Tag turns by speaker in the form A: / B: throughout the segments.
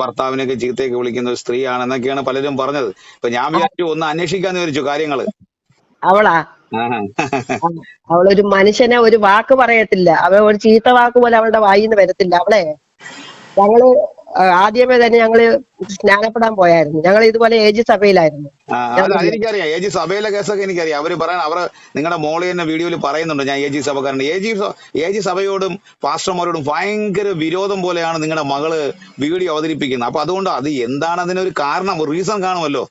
A: ഭർത്താവിനെയൊക്കെ ചീത്തയൊക്കെ വിളിക്കുന്ന ഒരു സ്ത്രീയാണെന്നൊക്കെയാണ് പലരും പറഞ്ഞത്. ഇപ്പൊ ഞാൻ വിചാരിച്ചു ഒന്ന് അന്വേഷിക്കാന്ന് വിചാരിച്ചു കാര്യങ്ങൾ.
B: അവളാ? അവളൊരു മനുഷ്യനെ ഒരു വാക്ക് പറയത്തില്ല. അവൾ ഒരു ചീത്ത വാക്ക് പോലെ അവളുടെ വായിന്ന് വരത്തില്ല. അവളെ? ഞങ്ങൾ ആദ്യമേ തന്നെ ഞങ്ങൾ സ്നാനപ്പെടാൻ പോയായിരുന്നു. ഞങ്ങൾ ഇതുപോലെ ഏജ് സഭയിലായിരുന്നു.
A: എനിക്കറിയാം അത് അതെനിക്കറിയാം. എ ജി സഭയിലെ കേസൊക്കെ എനിക്കറിയാം. അവർ പറയാൻ അവർ നിങ്ങളുടെ മോളി തന്നെ വീഡിയോയിൽ പറയുന്നുണ്ട് ഞാൻ എ ജി സഭക്കാരൻ എ ജി എ ജി സഭയോടും പാസ്റ്റർമാരോടും ഭയങ്കര വിരോധം പോലെയാണ് നിങ്ങളുടെ മകൾ വീഡിയോ അവതരിപ്പിക്കുന്നത്. അപ്പൊ അതുകൊണ്ട് അത് എന്താണ് അതിനൊരു കാരണം? റീസൺ കാണുമല്ലോ.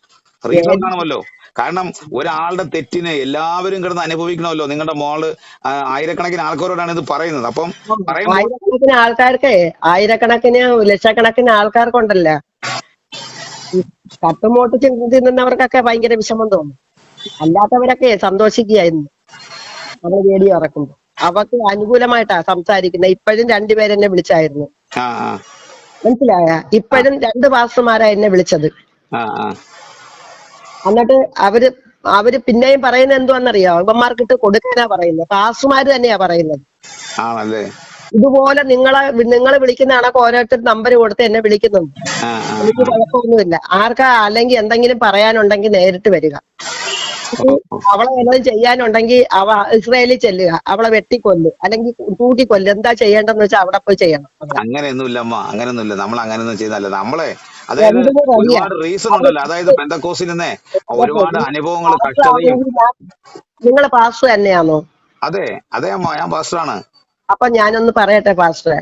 A: റീസൺ കാണുമല്ലോ. കാരണം ഒരാളുടെ തെറ്റിനെ എല്ലാവരും കിടന്ന് അനുഭവിക്കണമല്ലോ. നിങ്ങളുടെ മോൾ ആയിരക്കണക്കിന് ആൾക്കാരോടാണ് ഇത് പറയുന്നത്. അപ്പം
B: ആയിരക്കണക്കിന് ആൾക്കാർക്ക് ആയിരക്കണക്കിന് ലക്ഷക്കണക്കിന് ആൾക്കാർക്കുണ്ടല്ലോ. കട്ടുമോട്ട് തിന്നുന്നവർക്കൊക്കെ ഭയങ്കര വിഷമം തോന്നും. അല്ലാത്തവരൊക്കെ സന്തോഷിക്കുകയായിരുന്നു. നമ്മൾ വീഡിയോ ഇറക്കുമ്പോ അവർക്ക് അനുകൂലമായിട്ടാ സംസാരിക്കുന്നത്. ഇപ്പോഴും രണ്ടുപേരെന്നെ വിളിച്ചായിരുന്നു. മനസ്സിലായ? ഇപ്പോഴും രണ്ട് പാസ്റ്റർമാരാ എന്നെ വിളിച്ചത്. എന്നിട്ട് അവർ അവർ പിന്നെയും പറയുന്നത് എന്തുവാന്നറിയോ? ഇവന്മാർക്കിട്ട് കൊടുക്കാനാ പറയുന്നത്. പാസ്റ്റർമാര് തന്നെയാ പറയുന്നത്.
A: ആണല്ലേ?
B: ഇതുപോലെ നിങ്ങളെ നിങ്ങളെ വിളിക്കുന്ന കണക്ക് ഓരോരുത്തർ നമ്പർ കൊടുത്ത് എന്നെ വിളിക്കുന്നുണ്ട്. എനിക്ക് കുഴപ്പമൊന്നുമില്ല. ആർക്കാ അല്ലെങ്കിൽ എന്തെങ്കിലും പറയാനുണ്ടെങ്കിൽ നേരിട്ട് വരിക. അവളെ വല്ലതും ചെയ്യാനുണ്ടെങ്കിൽ അവ ഇസ്രയേലിൽ ചെല്ലുക. അവളെ വെട്ടിക്കൊല്ല്. അല്ലെങ്കിൽ കൂട്ടിക്കൊല്ല്. എന്താ ചെയ്യേണ്ടെന്ന് വെച്ചാൽ അവിടെ പോയി ചെയ്യണം.
A: അങ്ങനെയൊന്നുമില്ല അമ്മ അങ്ങനെയൊന്നുമില്ല. നമ്മൾ അങ്ങനെയൊന്നും ചെയ്യുന്നല്ല നമ്മളെ അതായത് ഒരുപാട് റീസൺ ഉണ്ടല്ലോ. അതായത് പെന്തക്കോസിൽ നിന്നേ ഒരുപാട് അനുഭവങ്ങൾ കഷ്ടതയും
B: നിങ്ങൾ പാസ്റ്റർ തന്നെയാണോ?
A: അതെ അതെ അമ്മ ഞാൻ പാസ്റ്ററാണ്
B: അപ്പൊ ഞാനൊന്ന് പറയട്ടെ പാസ്റ്ററെ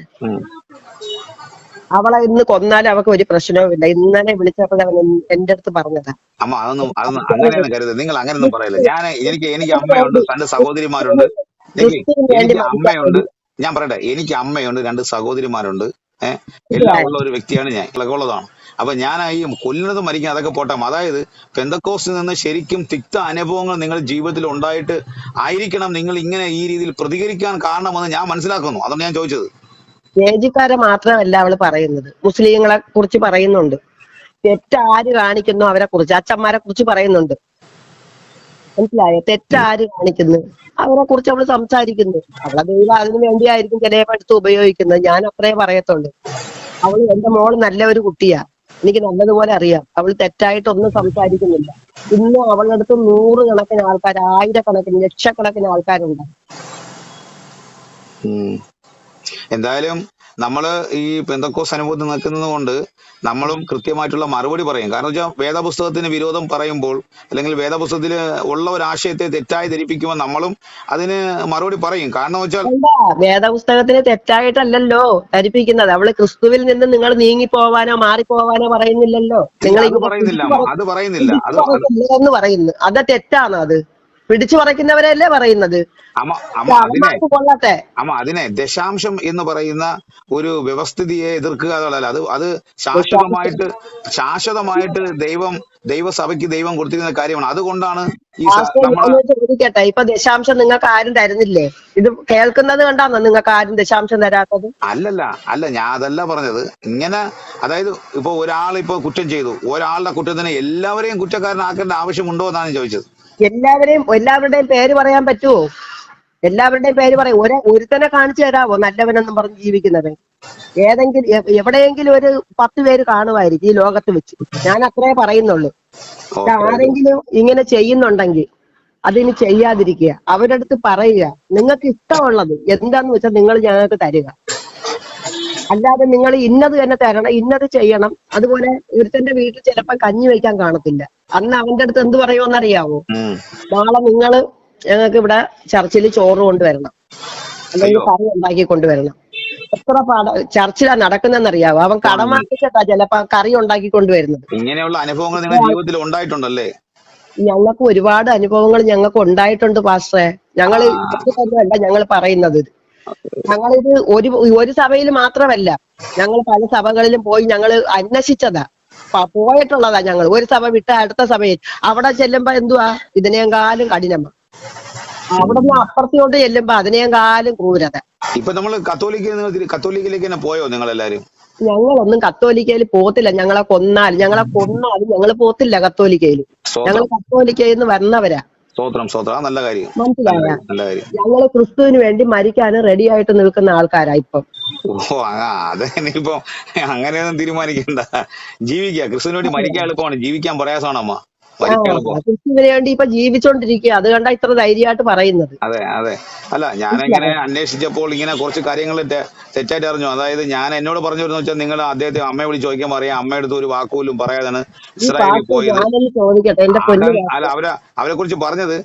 B: അവളെ ഇന്ന് കൊന്നാലും അവൾക്ക് ഒരു പ്രശ്നവുമില്ല ഇന്നലെ വിളിച്ചപ്പോൾ അവൻ എന്റെ അടുത്ത് പറഞ്ഞതാ.
A: അമ്മ അതൊന്നും അതൊന്നും അങ്ങനെയാണ് കരുത് നിങ്ങൾ അങ്ങനെയൊന്നും പറയല്ല ഞാൻ എനിക്ക് എനിക്ക് അമ്മയുണ്ട് രണ്ട് സഹോദരിമാരുണ്ട്. എനിക്ക് അമ്മയുണ്ട്. ഞാൻ പറയട്ടെ എനിക്ക് അമ്മയുണ്ട് രണ്ട് സഹോദരിമാരുണ്ട്. ഏഹ് എല്ലാം ഉള്ള ഒരു വ്യക്തിയാണ് ഞാൻ. ഇളകെ ഉള്ളതാണ് അപ്പൊ ഞാൻ ഈ കൊല്ലുന്നത് മരിക്കും അതൊക്കെ പോട്ടെ. അതായത് പെന്തക്കോസിൽ നിന്ന് ശരിക്കും തിക്ത അനുഭവങ്ങൾ നിങ്ങൾ ജീവിതത്തിൽ ഉണ്ടായിട്ട് ആയിരിക്കണം. നിങ്ങൾ ഇങ്ങനെ ഈ രീതിയിൽ പ്രതികരിക്കാൻ കാരണമെന്ന് ഞാൻ മനസ്സിലാക്കുന്നു. അതാണ് ഞാൻ ചോദിച്ചത്.
B: ജേജിക്കാരെ മാത്രമല്ല അവൾ പറയുന്നത്. മുസ്ലിങ്ങളെ കുറിച്ച് പറയുന്നുണ്ട്. തെറ്റാര് കാണിക്കുന്നു അവരെ കുറിച്ച്. അച്ഛന്മാരെ കുറിച്ച് പറയുന്നുണ്ട്. മനസ്സിലായോ? തെറ്റാര് കാണിക്കുന്നു അവരെ കുറിച്ച് അവൾ സംസാരിക്കുന്നു. അവളെ ദൈവം അതിനു വേണ്ടിയായിരിക്കും ചിലപ്പോൾ എടുത്ത് ഉപയോഗിക്കുന്നത്. ഞാൻ അത്രേ പറയത്തുള്ളൂ. അവൾ എന്റെ മോൾ നല്ല ഒരു കുട്ടിയാ. എനിക്ക് നല്ലതുപോലെ അറിയാം. അവൾ തെറ്റായിട്ടൊന്നും സംസാരിക്കുന്നില്ല. ഇന്നും അവളുടെ അടുത്ത് നൂറുകണക്കിന് ആൾക്കാർ ആയിരക്കണക്കിന് ലക്ഷക്കണക്കിന് ആൾക്കാരുണ്ട്.
A: എന്തായാലും നമ്മൾ ഈ പെന്തക്കോസ് അനുഭവത്തിൽ നിൽക്കുന്നത് കൊണ്ട് നമ്മളും കൃത്യമായിട്ടുള്ള മറുപടി പറയും കാരണം വെച്ചാൽ വേദപുസ്തകത്തിന് വിരോധം പറയുമ്പോൾ അല്ലെങ്കിൽ വേദപുസ്തകത്തിൽ ഉള്ള ഒരു ആശയത്തെ തെറ്റായി ധരിപ്പിക്കുമ്പോൾ നമ്മളും അതിന് മറുപടി പറയും കാരണം വെച്ചാൽ
B: വേദപുസ്തകത്തിന് തെറ്റായിട്ടല്ലല്ലോ ധരിപ്പിക്കുന്നത് അവൾ ക്രിസ്തുവിൽ നിന്ന് നിങ്ങൾ നീങ്ങി പോവാനോ മാറിപ്പോവാനോ പറയുന്നില്ലല്ലോ നിങ്ങൾ
A: അത് പറയുന്നില്ല അത് പറയുന്നില്ല അത്
B: പറയുന്നു അത് തെറ്റാണ് അത് പിടിച്ചു പറിക്കുന്നവരല്ലേ പറയുന്നത്?
A: അമ്മ അതിനെ ദശാംശം എന്ന് പറയുന്ന ഒരു വ്യവസ്ഥിതിയെ എതിർക്കുക എന്നുള്ളതല്ല. അത് അത് ശാശ്വതമായിട്ട് ശാശ്വതമായിട്ട് ദൈവം ദൈവസഭയ്ക്ക് ദൈവം കൊടുത്തിരുന്ന കാര്യമാണ്. അതുകൊണ്ടാണ് ഈ
B: ചോദിക്കട്ടെ. ഇപ്പൊ ദശാംശം നിങ്ങൾക്ക് ആരും തരുന്നില്ലേ? ഇത് കേൾക്കുന്നത് കണ്ടാന്നോ നിങ്ങൾക്ക് ആരും ദശാംശം തരാത്തത്?
A: അല്ലല്ല അല്ല ഞാൻ അതല്ല പറഞ്ഞത്. ഇങ്ങനെ അതായത് ഇപ്പൊ ഒരാൾ ഇപ്പൊ കുറ്റം ചെയ്തു. ഒരാളുടെ കുറ്റത്തിന് എല്ലാവരെയും കുറ്റക്കാരനാക്കേണ്ട ആവശ്യമുണ്ടോ എന്നാണ് ചോദിച്ചത്.
B: എല്ലാവരെയും എല്ലാവരുടെയും പേര് പറയാൻ പറ്റുമോ എല്ലാവരുടെയും പേര് പറയും. ഒരേ ഒരുത്തനെ കാണിച്ചു തരാമോ നല്ലവനെന്നും പറഞ്ഞ് ജീവിക്കുന്നവൻ ഏതെങ്കിലും എവിടെയെങ്കിലും ഒരു പത്ത് പേര് കാണുമായിരിക്കും ഈ ലോകത്ത് വെച്ച്. ഞാൻ അത്രേ പറയുന്നുള്ളൂ. ആരെങ്കിലും ഇങ്ങനെ ചെയ്യുന്നുണ്ടെങ്കിൽ അതിന് ചെയ്യാതിരിക്കുക. അവരുടെ അടുത്ത് പറയുക നിങ്ങൾക്ക് ഇഷ്ടമുള്ളത് എന്താന്ന് വെച്ചാൽ നിങ്ങൾ ഞങ്ങൾക്ക് തരിക. അല്ലാതെ നിങ്ങൾ ഇന്നത് തന്നെ തരണം ഇന്നത് ചെയ്യണം. അതുപോലെ ഒരുത്തന്റെ വീട്ടിൽ ചിലപ്പോ കഞ്ഞി വയ്ക്കാൻ കാണത്തില്ല. അന്ന് അവന്റെ അടുത്ത് എന്ത് പറയുമെന്നറിയാവോ. നാളെ നിങ്ങൾ ഞങ്ങൾക്ക് ഇവിടെ ചർച്ചിൽ ചോറ് കൊണ്ടുവരണം. അല്ലെങ്കിൽ. കറി ഉണ്ടാക്കി കൊണ്ടുവരണം. എത്ര പാട ചർച്ചിലാ നടക്കുന്നെന്നറിയാവോ അവൻ കടം വാങ്ങിച്ചിട്ടാ ചിലപ്പോ കറി ഉണ്ടാക്കി കൊണ്ടുവരുന്നത്.
A: ഇങ്ങനെയുള്ള അനുഭവങ്ങൾ നിങ്ങളുടെ ജീവിതത്തിൽ ഉണ്ടായിട്ടുണ്ടല്ലേ?
B: ഞങ്ങൾക്ക് ഒരുപാട് അനുഭവങ്ങൾ ഞങ്ങൾക്ക് ഉണ്ടായിട്ടുണ്ട് പാസ്റ്ററെ. ഞങ്ങൾ ഞങ്ങൾ പറയുന്നത്. ഞങ്ങളിത് ഒരു ഒരു സഭയിൽ മാത്രമല്ല ഞങ്ങൾ പല സഭകളിലും പോയി ഞങ്ങൾ അന്വേഷിച്ചതാ. പോയിട്ടുള്ളതാ ഞങ്ങൾ. ഒരു സഭ വിട്ട് അടുത്ത സഭയിൽ. അവിടെ ചെല്ലുമ്പോ എന്തുവാ? ഇതിനേക്കാളും കഠിനമാ. അവിടെ നിന്ന് അപ്പുറത്തോട്ട് ചെല്ലുമ്പോ അതിനേക്കാളും ക്രൂരത.
A: ഇപ്പൊ നമ്മൾ കത്തോലിക്ക നിങ്ങൾ തിരി- കത്തോലിക്കയിലേക്ക് തന്നെ പോയോ നിങ്ങൾ എല്ലാരും
B: ഞങ്ങളൊന്നും കത്തോലിക്കയിൽ പോത്തില്ല ഞങ്ങളെ കൊന്നാൽ ഞങ്ങളെ കൊന്നാലും ഞങ്ങൾ പോത്തില്ല കത്തോലിക്കയിൽ. ഞങ്ങൾ കത്തോലിക്കയിൽ നിന്ന് വന്നവരാ.
A: സ്തോത്രം സ്തോത്രം. നല്ല കാര്യം.
B: മനസ്സിലായ? ഞങ്ങൾ ക്രിസ്തുവിന് വേണ്ടി മരിക്കാൻ റെഡി ആയിട്ട് നിൽക്കുന്ന ആൾക്കാരാ ഇപ്പം.
A: ഓ അത് ഇനിയിപ്പോ അങ്ങനെയൊന്നും തീരുമാനിക്കണ്ട. ജീവിക്കുക ക്രിസ്തുവിന് വേണ്ടി മരിക്കാൻ എളുപ്പമാണ്. ജീവിക്കാൻ പ്രയാസമാണ് അമ്മ.
B: വേണ്ടി ഇപ്പൊ ജീവിച്ചോണ്ടിരിക്കുക അത് കണ്ട ഇത്ര ധൈര്യമായിട്ട് പറയുന്നത്.
A: അതെ അതെ. അല്ല ഞാൻ ഞാനിങ്ങനെ അന്വേഷിച്ചപ്പോൾ ഇങ്ങനെ കുറച്ച് കാര്യങ്ങൾ തെറ്റായിട്ട് അറിഞ്ഞു. അതായത് ഞാൻ എന്നോട് പറഞ്ഞു വരുന്ന വെച്ചാൽ നിങ്ങൾ അദ്ദേഹത്തെ അമ്മയെ വിളിച്ച് ചോദിക്കാൻ പറയാം. അമ്മയുടെ അടുത്ത് ഒരു വാക്കുപോലും പറയാതാണ് ഇസ്രായേലിൽ പോയത്
B: ചോദിക്കട്ടെ എന്റെ പൊന്നു
A: അല്ല അവരെ അവരെ കുറിച്ച് പറഞ്ഞത്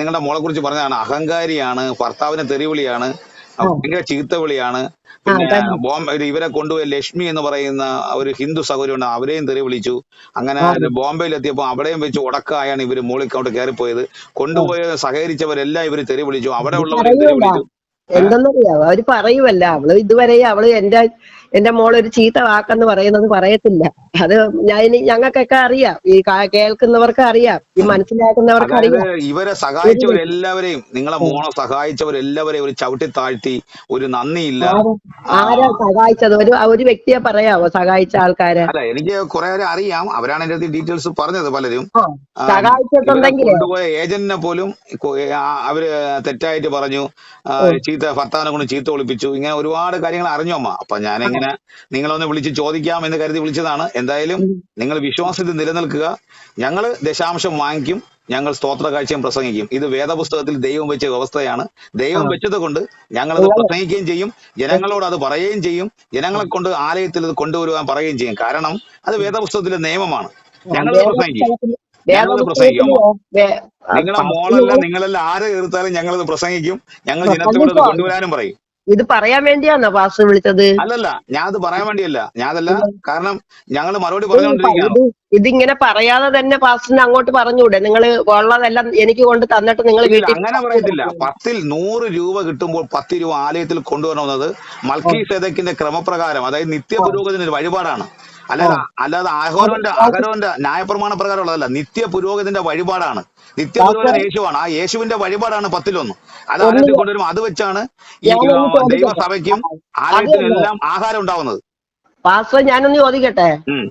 A: നിങ്ങളുടെ മോളെ കുറിച്ച് പറഞ്ഞതാണ് അഹങ്കാരിയാണ് ഭർത്താവിന് തെറിവിളിയാണ്. ഭയങ്കര ചീത്ത
B: വിളിയാണ്.
A: പിന്നെ ബോംബെ ഇവരെ കൊണ്ടുപോയ ലക്ഷ്മി എന്ന് പറയുന്ന ഒരു ഹിന്ദു സഹോദരിയുണ്ട് അവരെയും തെറി വിളിച്ചു. അങ്ങനെ ബോംബെയിൽ എത്തിയപ്പോൾ അവിടെയും വെച്ച് ഉടക്കായാണ് ഇവർ മോളിക്കോട്ട് കയറിപ്പോയത്. കൊണ്ടുപോയ സഹകരിച്ചവരെല്ലാം ഇവർ തെറി വിളിച്ചു. അവിടെ ഉള്ളവരെ തെറി വിളിച്ചു?
B: എന്തെന്നറിയാവോ? അവർ പറയുമല്ല അവൾ ഇതുവരെ അവൾ എന്റെ എന്റെ മോൾ ഒരു ചീത്ത വാക്കെന്ന് പറയുന്നത് പറയത്തില്ല. അത് ഞാൻ ഞങ്ങൾക്കൊക്കെ അറിയാം. ഈ കേൾക്കുന്നവർക്ക് അറിയാം. ഈ മനസ്സിലാക്കുന്നവർക്ക് അറിയാം.
A: ഇവരെ സഹായിച്ചവരെല്ലാവരെയും നിങ്ങളെ മോളെ സഹായിച്ചവരെല്ലാവരെയും ഒരു ചവിട്ടി താഴ്ത്തി ഒരു നന്ദിയില്ല.
B: ആരാ സഹായിച്ചത്? ഒരു ഒരു വ്യക്തിയെ പറയാവോ സഹായിച്ച ആൾക്കാരെ?
A: അല്ല എനിക്ക് കുറെ പേരെ അറിയാം. അവരാണ് എന്റെ ഡീറ്റെയിൽസ് പറഞ്ഞത് പലരും.
B: സഹായിച്ചിട്ടുണ്ടെങ്കിൽ
A: കൊണ്ടുപോയ ഏജന്റിനെ പോലും അവർ തെറ്റായിട്ട് പറഞ്ഞു. ആ,
B: ഉം.
A: ചീത്ത ഭർത്താവിനെ കൊണ്ട് ചീത്ത ഒളിപ്പിച്ചു ഇങ്ങനെ ഒരുപാട് കാര്യങ്ങൾ അറിഞ്ഞു അമ്മ. അപ്പൊ എങ്ങനെ നിങ്ങളൊന്ന് വിളിച്ച് ചോദിക്കാം എന്ന് കരുതി വിളിച്ചതാണ്. എന്തായാലും നിങ്ങൾ വിശ്വാസത്തിൽ നിലനിൽക്കുക. ഞങ്ങൾ ദശാംശം വാങ്ങിക്കും. ഞങ്ങൾ സ്തോത്ര കാഴ്ചയും പ്രസംഗിക്കും. ഇത് വേദപുസ്തകത്തിൽ ദൈവം വെച്ച വ്യവസ്ഥയാണ്. ദൈവം. വെച്ചത് കൊണ്ട് ഞങ്ങളത് പ്രസംഗിക്കുകയും ചെയ്യും. ജനങ്ങളോട് അത് പറയുകയും ചെയ്യും. ജനങ്ങളെ കൊണ്ട് ആലയത്തിൽ ഇത് കൊണ്ടുവരുവാൻ പറയുകയും ചെയ്യും. കാരണം അത് വേദപുസ്തകത്തിലെ നിയമമാണ്. ഞങ്ങൾ പ്രസംഗിക്കും. ഞങ്ങളത് പ്രസംഗിക്കും. നിങ്ങളെ മോളല്ല നിങ്ങളെല്ലാം ആരെ എതിർത്താലും ഞങ്ങളത് പ്രസംഗിക്കും. ഞങ്ങൾ ജനത്തോട് കൊണ്ടുവരാനും പറയും.
B: ഇത് പറയാൻ വേണ്ടിയാണോ പാസ് വിളിച്ചത്?
A: അല്ലല്ല ഞാൻ അത് പറയാൻ വേണ്ടിയല്ല. ഞാനല്ല കാരണം ഞങ്ങൾ മറുപടി പറഞ്ഞുകൊണ്ടിരിക്കുകയാണ്.
B: ഇതിങ്ങനെ പറയാതെ തന്നെ പാസ്റ്റിന് അങ്ങോട്ട് പറഞ്ഞൂടെ നിങ്ങൾ ഉള്ളതെല്ലാം എനിക്ക് കൊണ്ട് തന്നിട്ട് നിങ്ങൾ വീട്ടിൽ
A: അങ്ങനെ പറയത്തില്ല. പത്തിൽ നൂറ് രൂപ കിട്ടുമ്പോൾ പത്ത് രൂപ ആലയത്തിൽ കൊണ്ടുവരണമെന്നത് മൽക്കി സേതക്കിന്റെ ക്രമപ്രകാരം അതായത് നിത്യ പുരോഗതിന് ഒരു വഴിപാടാണ്. അല്ലാതെ അല്ലാതെ അഹോരോന്റെ അഹരോന്റെ ന്യായപ്രമാണ പ്രകാരമുള്ളതല്ല. നിത്യ പുരോഗതിന്റെ വഴിപാടാണ്. നിത്യ പുരോഗതി യേശുവാണ്. ആ യേശുവിന്റെ വഴിപാടാണ് പത്തിലൊന്ന്. അത് ആലയത്തിൽ കൊണ്ടുവരും അത് വെച്ചാണ് ഈ
B: ഞാനൊന്ന് ചോദിക്കട്ടെ?
A: ദൈവസഭയ്ക്കും ആലയത്തിനും എല്ലാം ആഹാരം ഉണ്ടാവുന്നത്.
B: പാസ്റ്റർ ഞാനൊന്ന് ചോദിക്കട്ടെ?
A: ഉം.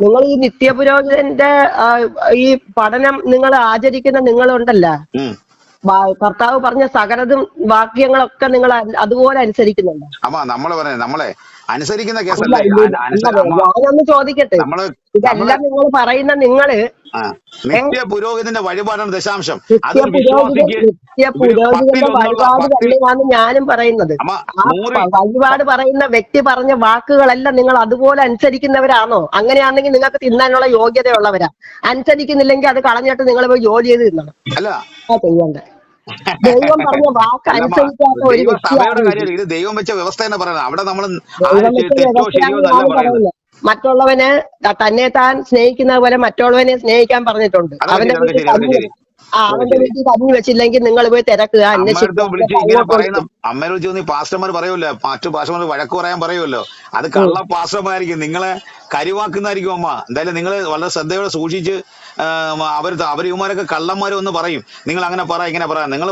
B: നിങ്ങൾ ഈ നിത്യപുരോഹിതന്റെ ആ, ഈ പഠനം നിങ്ങൾ ആചരിക്കുന്ന നിങ്ങളുണ്ടല്ല?
A: ഉം.
B: കർത്താവ് പറഞ്ഞ സകലതും വാക്യങ്ങളൊക്കെ നിങ്ങൾ അ- അതുപോലെ അനുസരിക്കുന്നുണ്ട്?
A: അമ്മ നമ്മൾ പറഞ്ഞ നമ്മളെ അനുസരിക്കുന്ന കേസല്ലേ?
B: ഞാനൊന്ന് ചോദിക്കട്ടെ?
A: നമ്മൾ നമ്മൾ
B: ഇതെല്ലാം നിങ്ങൾ പറയുന്ന
A: നിങ്ങൾ നിത്യ പുരോഹിതന്റെ വഴിപാടാണ് ദശാംശം. അത്
B: നിത്യ പുരോഹിതന്റെ വഴിപാട് തന്നെയാണ് ഞാനും പറയുന്നത്. വഴിപാട് പറയുന്ന വ്യക്തി പറഞ്ഞ വാക്കുകളെല്ലാം നിങ്ങൾ അതുപോലെ അനുസരിക്കുന്നവരാണോ? അങ്ങനെയാണെങ്കിൽ നിങ്ങൾക്ക് തിന്നാനുള്ള യോഗ്യതയുള്ളവരാ. അനുസരിക്കുന്നില്ലെങ്കിൽ അത് കളഞ്ഞിട്ട് നിങ്ങൾ പോയി ജോലി ചെയ്ത് തിന്നണം.
A: അല്ല.
B: ചെയ്യണ്ടേ. ദൈവം പറഞ്ഞ വാക്ക്
A: അല്ലമ്മ
B: അനുസരിക്കാത്ത ഒരു
A: ദൈവ സഭയുടെ
B: വ്യക്തിയാണ് ഇത്
A: കാര്യമല്ല. ഇത് ദൈവം വെച്ച വ്യവസ്ഥ എന്ന് പറയുന്നത്. അവിടെ നമ്മൾ
B: ദൈവം വെച്ച
A: തെറ്റോ ശരിയോ എന്നല്ല പറയുന്നത്.
B: പറയുന്നത് മറ്റുള്ളവനെ ത- തന്നെ താൻ സ്നേഹിക്കുന്ന പോലെ മറ്റുള്ളവനെ സ്നേഹിക്കാൻ പറഞ്ഞിട്ടുണ്ട്.
A: അതൊക്കെ
B: അവന്റെ
A: ശരി അതൊക്കെ
B: വീട്ടിൽ
A: ശരി അതൊക്കെ
B: കഞ്ഞി
A: ശരി.
B: ആ
A: അതൊക്കെ
B: അവന്റെ
A: ശരി.
B: വീട്ടിൽ കഞ്ഞി വെച്ചില്ലെങ്കിൽ നിങ്ങൾ പോയി തിരക്കുക
A: അമ്മയടുത്ത്
B: അന്വേഷിക്കുക.
A: വിളിച്ച്
B: എന്നിട്ട്
A: ഇങ്ങനെ
B: അങ്ങോട്ട്
A: പറയുന്ന
B: കൊടുക്കും
A: അമ്മയുടെ വിളിച്ച് തോന്നി പാസ്റ്റർമാർ പറയുമല്ലോ. മറ്റു പാസ്റ്റർമാർ വഴക്ക് പറയാൻ പറയുമല്ലോ. അത് കള്ള പാസ്റ്റർമാരായിരിക്കും. നിങ്ങളെ കരിവാക്കുന്നതായിരിക്കും അമ്മ. എന്തായാലും നിങ്ങൾ വളരെ ശ്രദ്ധയോടെ സൂക്ഷിച്ച് അവർ അവർ ഇവന്മാരൊക്കെ കള്ളന്മാരും എന്ന് പറയും. നിങ്ങൾ അങ്ങനെ പറ ഇങ്ങനെ പറ. നിങ്ങൾ